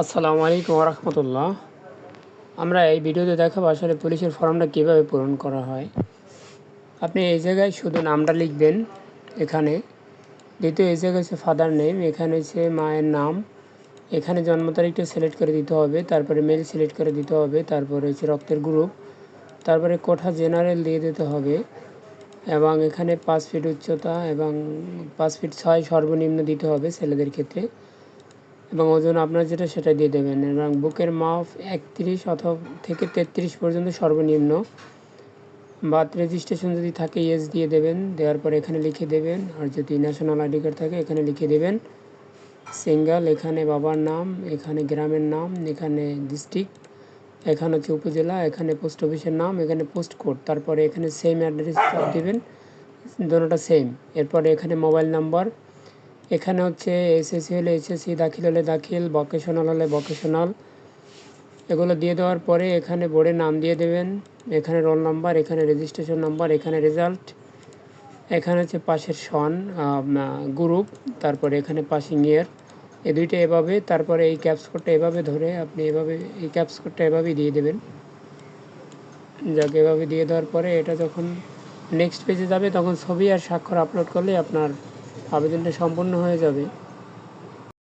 আসসালামু আলাইকুম রহমতুল্লাহ আমরা এই ভিডিওতে দেখাবো আসলে পুলিশের ফর্মটা কীভাবে পূরণ করা হয়। আপনি এই জায়গায় শুধু নামটা লিখবেন এখানে। দ্বিতীয় এই জায়গায় হচ্ছে ফাদার নেম এখানে হচ্ছে মায়ের নাম। এখানে জন্ম তারিখটা সিলেক্ট করে দিতে হবে, তারপরে মেল সিলেক্ট করে দিতে হবে, তারপরে হচ্ছে রক্তের গ্রুপ তারপরে কোঠা জেনারেল দিয়ে দিতে হবে এবং এখানে পাঁচ ফিট উচ্চতা এবং পাঁচ ফিট ছয় সর্বনিম্ন দিতে হবে ছেলেদের ক্ষেত্রে। এবং ওজন আপনার যেটা সেটা দিয়ে দেবেন। এবং বুকের মাপ একত্রিশ অথবা থেকে তেত্রিশ পর্যন্ত সর্বনিম্ন। বার্থ রেজিস্ট্রেশন যদি থাকে, ইয়েস দিয়ে দেবেন। দেওয়ার পর এখানে লিখে দেবেন। আর যদি ন্যাশনাল আইডি কার্ড থাকে, এখানে লিখে দেবেন। সিঙ্গেল, এখানে বাবার নাম, এখানে গ্রামের নাম, এখানে ডিস্ট্রিক্ট, এখানে হচ্ছে উপজেলা, এখানে পোস্ট অফিসের নাম, এখানে পোস্ট কোড। তারপরে এখানে সেম অ্যাড্রেস দেবেন। দুটোটা সেম এরপরে এখানে মোবাইল নাম্বার এখানে হচ্ছে এসএসসি হলে এসএসসি দাখিল হলে দাখিল ভকেশনাল হলে ভকেশনাল এগুলো দিয়ে দেওয়ার পরে এখানে বোর্ডের নাম দিয়ে দেবেন, এখানে রোল নাম্বার এখানে রেজিস্ট্রেশন নাম্বার এখানে রেজাল্ট এখানে হচ্ছে পাশের সন গ্রুপ তারপরে এখানে পাসিং ইয়ার এ দুইটা এভাবে, তারপরে এই ক্যাপস কোডটা এভাবে ধরে আপনি এভাবে, এই ক্যাপস কোডটা এভাবেই দিয়ে দেবেন। যাকে, এভাবে দিয়ে দেওয়ার পরে এটা যখন নেক্সট পেজে যাবে, তখন ছবি আর স্বাক্ষর আপলোড করলে আপনার আবেদনটা সম্পন্ন হয়ে যাবে।